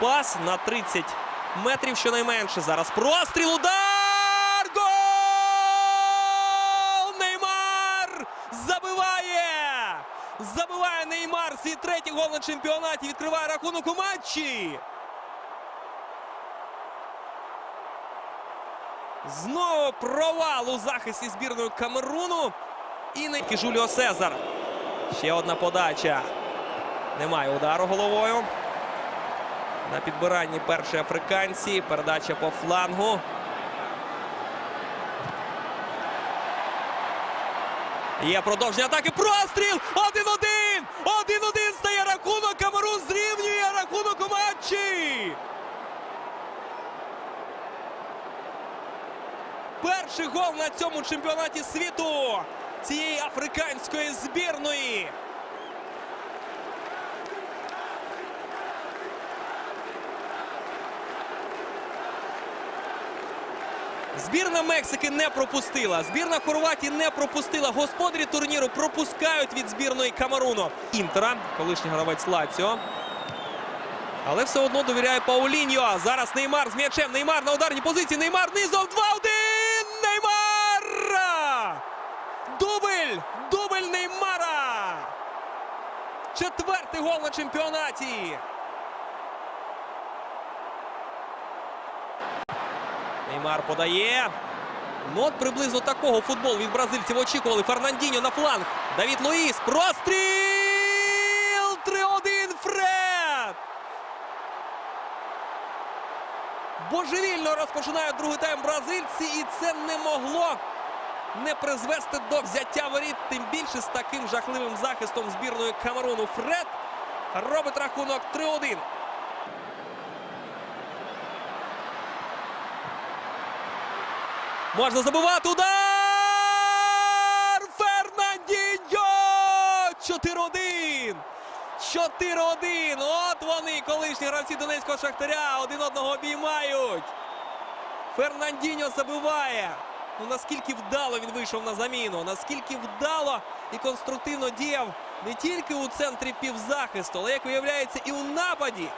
пас на 30 метрів щонайменше. Зараз простріл, удар! Гол! Неймар! Забиває! Забиває Неймар свій третій гол на чемпіонаті. Відкриває рахунок у матчі. Знову провал у захисті збірної Камеруну. І не Жуліо Сезар. Ще одна подача. Немає удару головою. На підбиранні перші африканці. Передача по флангу. Є продовження атаки. Простріл! 1-1! 1-1 стає рахунок. Камерун зрівнює рахунок у матчі. Перший гол на цьому чемпіонаті світу цієї африканської збірної. Збірна Мексики не пропустила. Збірна Хорватії не пропустила. Господарі турніру пропускають від збірної Камеруну. Інтера, колишній гравець Лаціо. Але все одно довіряє Пауліньо. Зараз Неймар з м'ячем. Неймар на ударній позиції. Неймар низом 2-1. Неймар! Дубль! Дубль Неймара! Четвертий гол на чемпіонаті. Неймар подає. Ну от приблизно такого футболу від бразильців очікували. Фернандіньо на фланг. Давід Луїс. Простріл! 3-1 Фред! Божевільно розпочинають другий тайм бразильці, і це не могло не призвести до взяття воріт. Тим більше з таким жахливим захистом збірної Камеруну. Фред робить рахунок 3-1. Можна забивати удар! Фернандіньо! 4-1! 4-1! От вони, колишні гравці Донецького Шахтаря, один одного обіймають. Фернандіньо забиває. Ну наскільки вдало він вийшов на заміну, наскільки вдало і конструктивно діяв не тільки у центрі півзахисту, але як виявляється, і у нападі.